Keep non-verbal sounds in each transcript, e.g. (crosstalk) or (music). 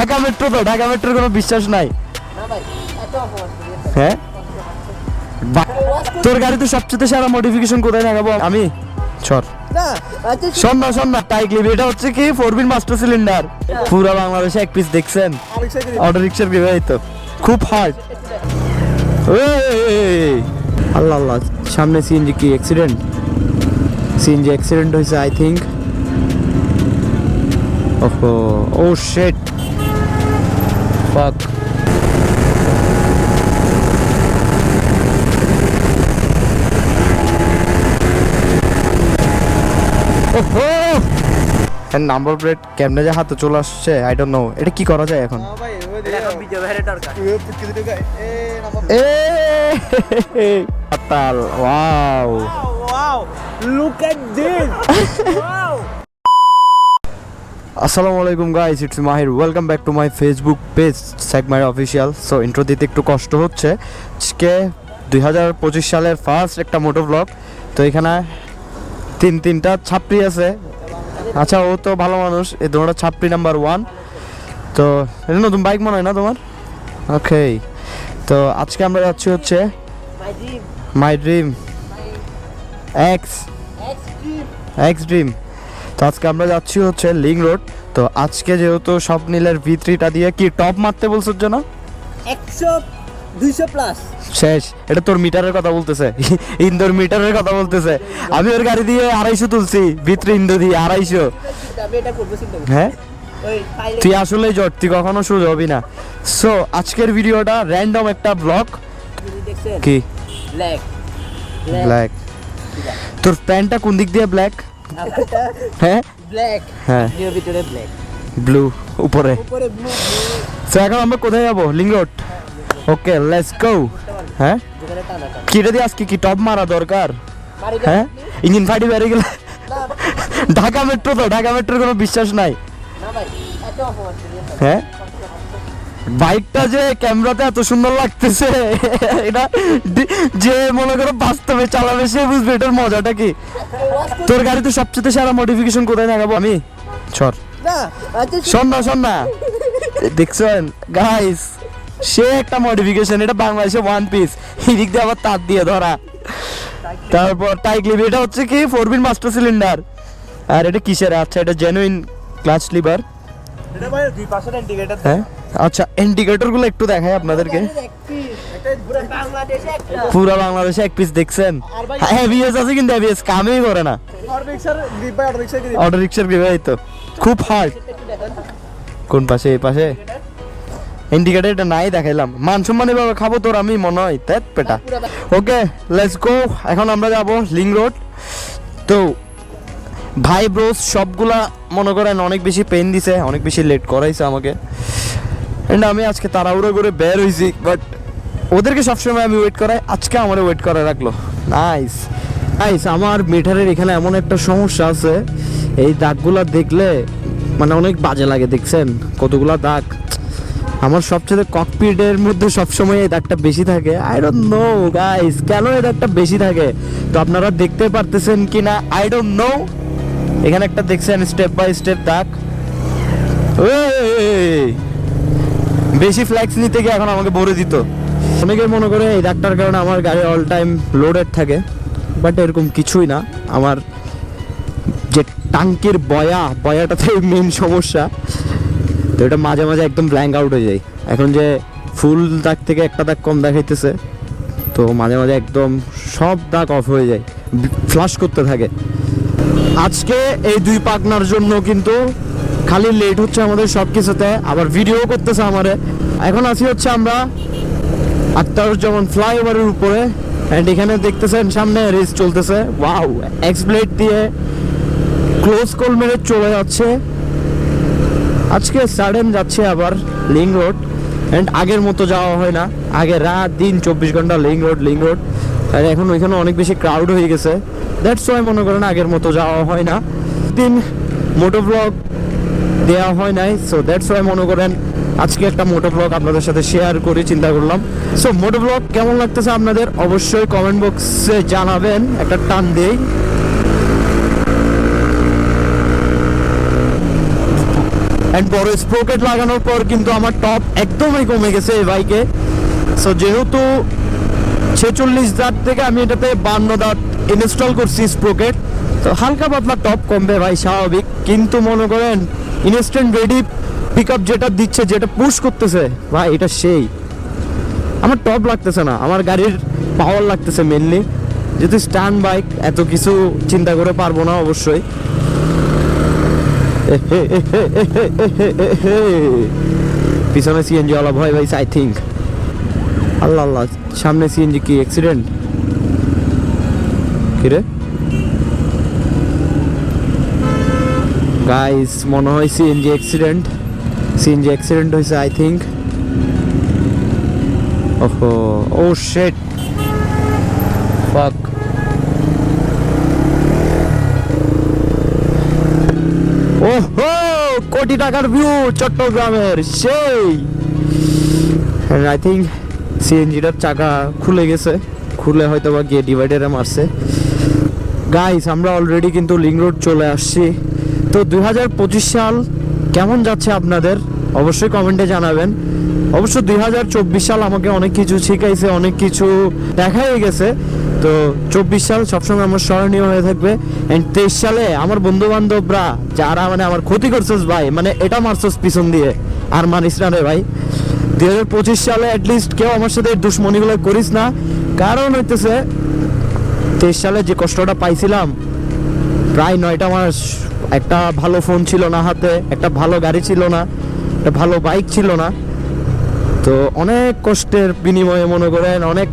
Dhaka metro তো ঢাকা মেট্রোর কোনো বিশ্বাস নাই। হ্যাঁ? তোর গাড়িতে সবচেয়ে সেরা মডিফিকেশন কোথায় লাগাবো আমি? সর আচ্ছা শোন। না শোন না টাইক লিভ এটা হচ্ছে কি? ফোর বিন মাস্টার সিলিন্ডার পুরো বাংলাদেশে এক পিস দেখছেন? অটো রিক্সার বিবাহিত। খুব হার্ড আল্লাহ আল্লাহ। সামনে সিএনজি কি? অ্যাক্সিডেন্ট সিএনজি অ্যাক্সিডেন্ট হয়েছে আই থিঙ্ক ওহো ও শেট ফাক ওহো নাম্বার প্লেট কেমনে যে হাতে চলে আসছে আই ডোন্ট নো এটা কি করা যায় এখন? এখন ভিডিও বাইরে দরকার। এ পাতাল wow wow look at this আসসালামু আলাইকুম guys it's Mahir welcome back to my Facebook page sec my official so intro দিতে একটু কষ্ট হচ্ছে। আজকে দুই হাজার পঁচিশ সালের ফার্স্ট একটা মোটো ব্লগ তো এখানে তিন তিনটা ছাপড়ি আছে। আচ্ছা ও তো ভালো মানুষ। এই দুটো ছাপড়ি নাম্বার ওয়ান তো এটা নতুন বাইক মনে হয় না তোমার? ওকে তো আজকে আমরা যাচ্ছি হচ্ছে my dream X X dream তো আজকে আমরা যাচ্ছি হচ্ছে লিং রোড। তো আজকে যেহেতু স্বপ্নিলের ভি থ্রিটা দিয়ে কি টপ মারতে বলছো না একশো দুইশো প্লাস শেষ এটা তোর মিটারের কথা বলতেছে। (laughs) ইন্দোর মিটারের কথা বলতেছে। আমি ওর গাড়ি দিয়ে আড়াইশো তুলছি ভি থ্রি ইন্দো দিয়ে আড়াইশো। হ্যাঁ? তুই আসলে জট তুই কখনো সুযোগ হবি না। সো আজকের ভিডিওটা র্যান্ডম একটা ব্লগ কি? ব্ল্যাক ব্ল্যাক তোর প্যান্টটা কোন দিক দিয়ে ব্ল্যাক হ্যাঁ? ব্ল্যাক হ্যাঁ। ভিতরে ব্ল্যাক ব্লু উপরে। উপরে ব্লু তো এখন আমরা কোথায় যাব? রোড ওকে লেটস গো হ্যাঁ? যেখানে টানা টানা। কিটা দিয়ে আজকে কি টপ মারা দরকার? হ্যাঁ? ইঞ্জিন ফাটি বেড়ে গেলে। ঢাকা মেট্রো তো ঢাকা মেট্রোর কোনো বিশ্বাস নাই। হ্যাঁ? বাইকটা যে ক্যামেরাতে এত সুন্দর লাগতেছে এটা যে মনে করো বাস্তবে চালাবে সে বুঝবে এটার মজাটা কি। করি তোর গাড়িতে সবচেয়ে সারা মডিফিকেশন কোথায় লাগাবো আমি? সর না আচ্ছা শোন না শোন না। দেখছেন? গাইস সে একটা মডিফিকেশন এটা বাংলাদেশে ওয়ান পিস এদিক দিয়ে আবার তার দিয়ে ধরা। তারপর টাইক লিভ এটা হচ্ছে কি? ফোর বিন মাস্টার সিলিন্ডার আর এটা কিসের? আচ্ছা এটা জেনুইন ক্লাচ লিভার হ্যাঁ? আচ্ছা একটু দেখাই আপনাদেরকে। পুরো বাংলাদেশে এক পিস দেখছেন? হেভিএস আছে কিন্তু কামই করে না। অটো রিক্সার তো। খুব হার্ড কোন পাশে এই পাশে? ইন্ডিকেটর এটা নাই দেখাইলাম। মান সম্মানে ভাবে খাব তোর আমি মনে হয়। পেটা। ওকে লেটস গো এখন আমরা যাব লিং রোড তো ভাই ব্রোস সবগুলা মনে করেন অনেক বেশি পেন দিছে, অনেক বেশি লেট করাইছে আমাকে। এন্ড আমি আজকে তাড়াহুড়ো করে বের হয়েছি বাট ওদেরকে সবসময় আমি ওয়েট করাই, আজকে আমার ওয়েট করে রাখল। নাইস নাইস আমার মিটারের এখানে এমন একটা সমস্যা আছে, এই দাগগুলা দেখলে মানে অনেক বাজে লাগে, দেখছেন? কতগুলা দাগ। আমার সবচেয়ে ককপিটের মধ্যে সবসময় এই দাগটা বেশি থাকে। আই ডোন্ট নো গাইস কেন এই দাগটা বেশি থাকে? তো আপনারা দেখতে পারতেছেন কি না আই ডোন্ট নো এখানে একটা দেখছেন স্টেপ বাই স্টেপ দাগ! বেশি ফ্ল্যাক্স নিতে গিয়ে এখন আমাকে ভরে দিত। অনেকে মনে করে এই দাগটার কারণে আমার গাড়ি অল টাইম লোডেড থাকে বাট এরকম কিছুই না। আমার যে টাঙ্কির বয়া, বয়াটাতে মেন সমস্যা, তো এটা মাঝে মাঝে একদম ব্ল্যাঙ্ক আউট হয়ে যায়। এখন যে ফুল দাগ থেকে একটা দাগ কম দেখাইতেছে, তো মাঝে মাঝে একদম সব দাগ অফ হয়ে যায়। ফ্লাশ করতে থাকে। আজকে এই দুই পাকনার জন্য কিন্তু খালি লেট হচ্ছে আমাদের সব কিছুতে আবার ভিডিও করতেছে আমারে। এখন আছি হচ্ছে আমরা আক্তারুজ্জামান ফ্লাইওভারের উপরে অ্যান্ড এখানে দেখতেছেন সামনে রেস চলতেছে। ওয়াও এক্সপ্লেট দিয়ে ক্লোজ কল মেরে চলে যাচ্ছে। আজকে সাডেন যাচ্ছে আবার লিং রোড অ্যান্ড আগের মতো যাওয়া হয় না। আগে রাত, দিন, চব্বিশ ঘণ্টা লিং রোড লিং রোড আর এখন ওইখানে অনেক বেশি ক্রাউড হয়ে গেছে। দ্যাটস ওয়াই মনে করেন আগের মতো যাওয়া হয় না। দিন মোটো ব্লগ দেওয়া হয় নাই। সো দ্যাটস ওয়াই মনে করেন আজকে একটা মোটো ব্লগ আপনাদের সাথে শেয়ার করে, চিন্তা করলাম। সো মোটো ব্লগ কেমন লাগতেছে আপনাদের? অবশ্যই কমেন্ট বক্সে জানাবেন। একটা টান দেই। অ্যান্ড বড় স্প্রোকেট লাগানোর পর কিন্তু আমার টপ একদমই কমে গেছে এই বাইকে সো যেহেতু ছেচল্লিশ দাঁত থেকে আমি এটাতে বান্ন দাঁত ইনস্টল করছি স্প্রোকেট তো হালকা পাতলা টপ কমবে ভাই, স্বাভাবিক। কিন্তু মনে করেন ইনস্ট্যান্ট রেডি পিক আপ যেটা দিচ্ছে, যেটা পুশ করতেছে, ভাই, এটা সেই। আমার টপ লাগতেছে না, আমার গাড়ির পাওয়ার লাগতেছে মেনলি যেহেতু স্ট্যান্ড বাইক এত কিছু চিন্তা করে পারব না অবশ্যই। (laughs) পিছনে সিএনজি ওয়ালা ভয় ভাই আই থিঙ্ক আল্লাহ আল্লাহ, সামনে সিএনজি কি অ্যাক্সিডেন্ট কিরে? গাইস মনে হয় সিএনজি অ্যাক্সিডেন্ট সিএনজি অ্যাক্সিডেন্ট হয়েছে আই থিঙ্ক ওহো, ও শেট ফাক ওহো, কোটি টাকার ভিউ চট্টগ্রামের, সেই. আই থিঙ্ক সিএনজিটার চাকা খুলে গেছে। খুলে হয়তো বা গিয়ে ডিভাইডারে মারছে। গাইস আমরা অলরেডি কিন্তু লিং রোড চলে আসছি। তো দুই হাজার পঁচিশ সাল কেমন যাচ্ছে আপনাদের? অবশ্যই কমেন্টে জানাবেন। অবশ্য দু হাজার চব্বিশ সাল আমাকে অনেক কিছু শিখাইছে, অনেক কিছু দেখাই গেছে। তো চব্বিশ সাল সবসময় আমার স্মরণীয় হয়ে থাকবে। অ্যান্ড তেইশ সালে আমার বন্ধু বান্ধবরা যারা মানে আমার ক্ষতি করছিস ভাই মানে এটা মারছস পিছন দিয়ে। আর মানিস না রে ভাই। দুই হাজার পঁচিশ সালে অ্যাটলিস্ট কেউ আমার সাথে দুশ্মনীগুলো করিস না। কারণ হইতেছে, তেইশ সালে যে কষ্টটা পাইছিলাম, প্রায় নয়টা মাস, একটা ভালো ফোন ছিল না হাতে, একটা ভালো গাড়ি ছিল না, একটা ভালো বাইক ছিল না। তো অনেক কষ্টের বিনিময়ে মনে করেন, অনেক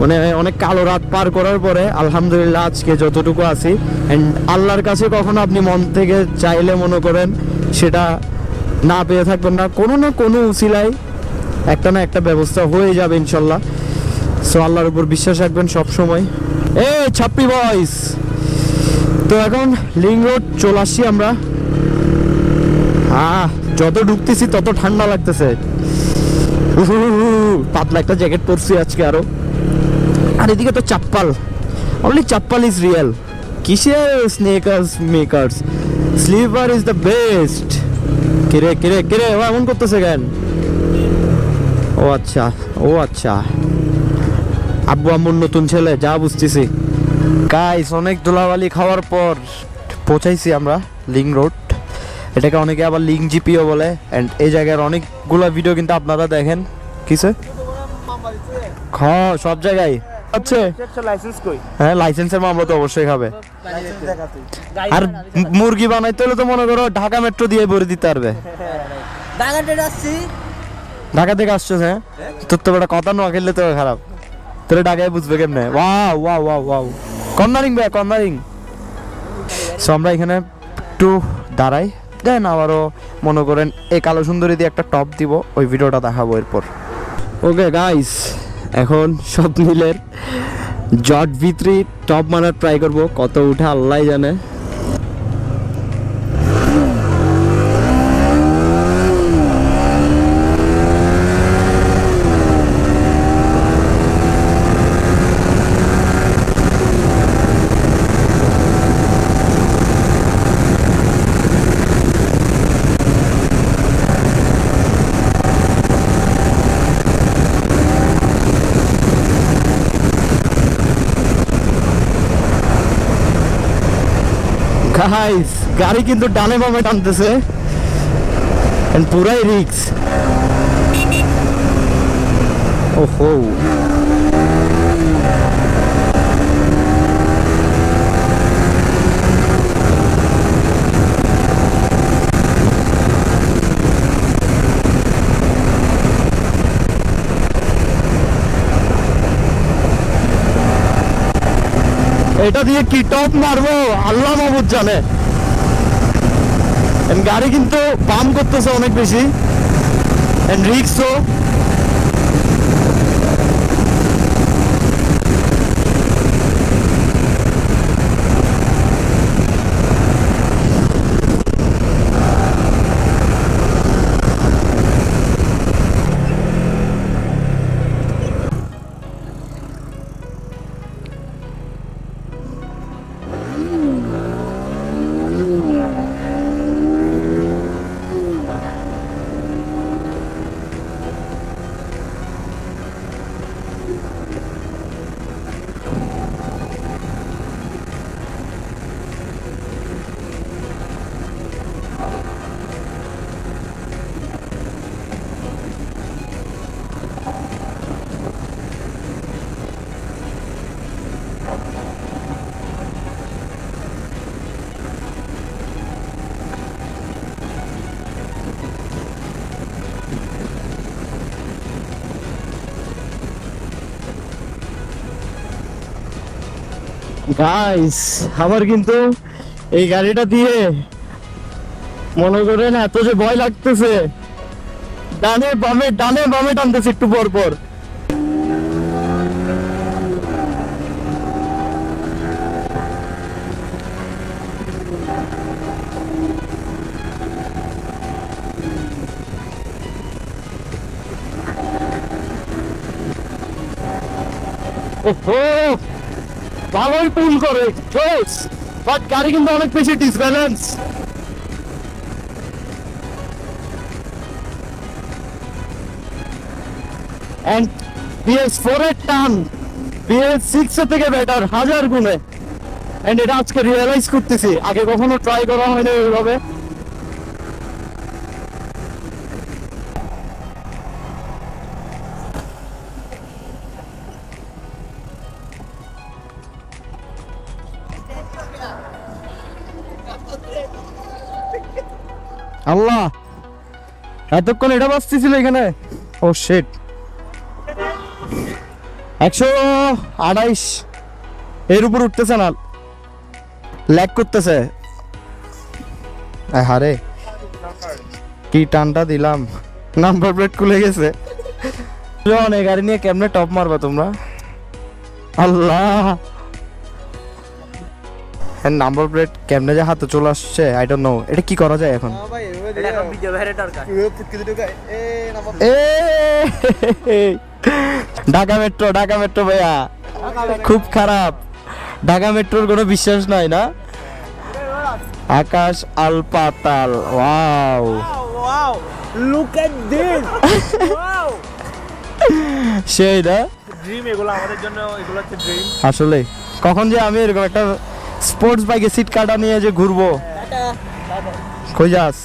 মানে অনেক কালো রাত পার করার পরে আলহামদুলিল্লাহ আজকে যতটুকু আছি। অ্যান্ড আল্লাহর কাছে কখনো আপনি মন থেকে চাইলে মনে করেন, সেটা না পেয়ে থাকবেন না। কোনো না কোনো উচিলায় একটা না একটা ব্যবস্থা হয়ে যাবে ইনশাল্লাহ। সো আল্লাহর উপর বিশ্বাস রাখবেন সব সময় এ ছাপ্পি বয়স তো এখন লিং রোড চলে আসছি আমরা। আহ, যত ঢুকতেছি তত ঠান্ডা লাগতেছে। পাতলা একটা জ্যাকেট পরছি আজকে আরও। আর এদিকে তো chappal. Only chappal is real কিসের sneakers makers slipper is the best কিরে কিরে কিরে এমন করতেছে কেন? ও আচ্ছা ও আচ্ছা। আব্বু আম্মুর নতুন ছেলে, যা বুঝতেছি। গাইস অনেক ধুলাবালি খাওয়ার পর পৌঁছাইছি আমরা লিং রোড এটাকে অনেকে আবার লিং জিপিও বলে। অ্যান্ড এই জায়গার অনেকগুলো ভিডিও কিন্তু আপনারা দেখেন। কিসে খ, সব জায়গায়। আচ্ছা হ্যাঁ লাইসেন্সের মামলা তো অবশ্যই খাবে আর মুরগি বানাইতে হলে তো মনে করো ঢাকা মেট্রো দিয়ে ভরে দিতে পারবে। ঢাকা থেকে আসছো হ্যাঁ তোর তো একটা কথা নোয়া খেললে তো খারাপ। তোর ঢাকায় বুঝবে কেমনে? Wow wow wow wow cornering ভাই কর্নারিং সো আমরা এখানে একটু দাঁড়াই দেন আবারও মনে করেন এই কালো সুন্দরী দিয়ে একটা টপ দিব, ওই ভিডিওটা দেখাবো এরপর। ওকে গাইস এখন সব মিলের জট ভিতরি টপ মারার ট্রাই করব, কত উঠে আল্লাহ জানে। গাইস গাড়ি কিন্তু ডানে বামে টানতেছে। পুরাই রিক্স ওহো। এটা দিয়ে কি টপ মারবো? আল্লাহ মাহবুদ জানে। গাড়ি কিন্তু পাম্প করতেছে অনেক বেশি। রিক্সও গাইস আমার কিন্তু এই গাড়িটা দিয়ে মনে করেন এত যে ভয় লাগতেছে। ডানে বামে ডানে বামে টানতেছে একটু পর পর। ওহো! ভালোই পুল করে। বাট গাড়ি কিন্তু অনেক বেশি ডিসব্যালেন্স এন্ড বিএস ফোর এর টান। বিএস সিক্স এর থেকে বেটার হাজার গুণে। এন্ড এটা আজকে রিয়েলাইজ করতেছি। আগে কখনো ট্রাই করা হয়নি ওইভাবে। আল্লাহ, এতক্ষণ এটা বাঁচতেছিল এখানে? ও শেট একশো আড়াইশ। এর উপর উঠতেছে না। ল্যাক করতেছে। হারে। কি টানটা দিলাম। নাম্বার প্লেট খুলে গেছে। এই গাড়ি নিয়ে কেমনে টপ মারবা তোমরা? আল্লাহ। হ্যাঁ নাম্বার প্লেট কেমনে যে হাতে চলে আসছে আই ডোন্ট নো এটা কি করা যায় এখন? এটা এখন ভিডিও বাইরে দরকার। এ ঢাকা মেট্রো ঢাকা মেট্রো ভাইয়া। খুব খারাপ। ঢাকা মেট্রোর কোনো বিশ্বাস নাই না? আকাশ আল পাতাল wow. Wow look at this wow. সেই না? ড্রিম এগুলো আমাদের জন্য এগুলো হচ্ছে ড্রিম আসলে কখন যে আমি এরকম একটা স্পোর্টস বাইকে সিট কাটা নিয়ে যে ঘুরবো। কই যাস?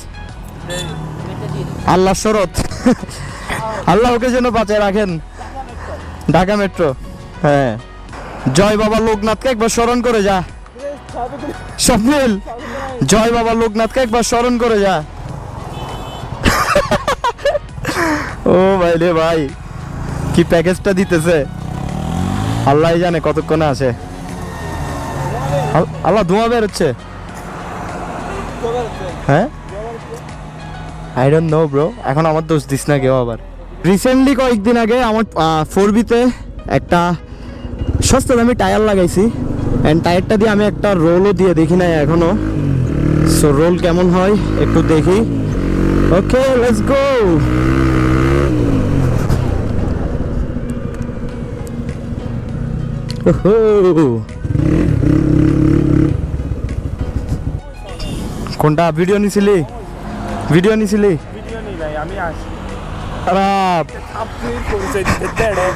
আল্লাহ শরৎ। আল্লাহ ওকে যেন বাঁচায় রাখেন। ঢাকা মেট্রো। হ্যাঁ। জয় বাবা লোকনাথকে একবার স্মরণ করে যা। স্বপ্নিল, জয় বাবা লোকনাথকে একবার স্মরণ করে যা। ও ভাই রে ভাই, কি প্যাকেজটা দিতেছে? আল্লাহ জানে কতক্ষণে আছে আল্লাহ ধোঁয়া বেরোচ্ছে হ্যাঁ? আই ডোন্ট নো ব্রো এখন আমার দোষ দিস না কেউ আবার। রিসেন্টলি কয়েকদিন আগে আমার ফোর বিতে একটা সস্তা দামি টায়ার লাগাইছি। অ্যান্ড টায়ারটা দিয়ে আমি একটা রোলও দিয়ে দেখি নাই এখনও সো রোল কেমন হয় একটু দেখি। ওকে লেটস গো কোনটা? ভিডিও নিছিলি? ভিডিও নিছিলি? ভিডিও ভাই আমি আসি খারাপ। দেড়ে?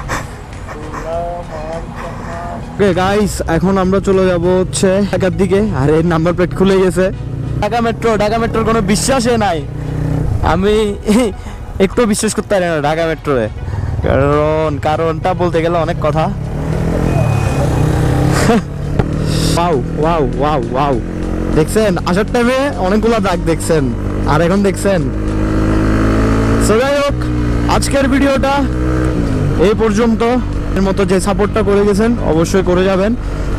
ওকে গাইস এখন আমরা চলে যাব হচ্ছে ঢাকার দিকে। আর এর নাম্বার প্লেট খুলে গেছে। ঢাকা মেট্রো ঢাকা মেট্রোর কোনো বিশ্বাসই নাই। আমি (laughs) একটু বিশ্বাস করতে পারি না ঢাকা মেট্রোয়ে কারণ কারণটা বলতে গেলে অনেক কথা। ওয়াও ওয়াও ওয়াও ওয়াও দেখছেন? আসার টাইমে অনেকগুলো দাগ দেখছেন। আর এখন দেখছেন? So, যাই হোক আজকের ভিডিওটা এই পর্যন্ত। এর মতো যে সাপোর্টটা করে গেছেন অবশ্যই করে যাবেন।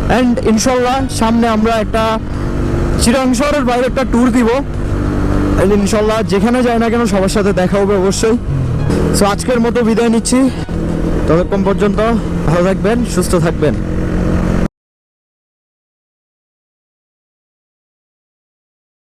অ্যান্ড ইনশাল্লাহ সামনে আমরা একটা চিরাং শহরের বাইরে একটা ট্যুর দিব। ইনশাল্লাহ যেখানে যাই না কেন সবার সাথে দেখা হবে অবশ্যই। সো আজকের মতো বিদায় নিচ্ছি। ততক্ষণ পর্যন্ত ভালো থাকবেন সুস্থ থাকবেন।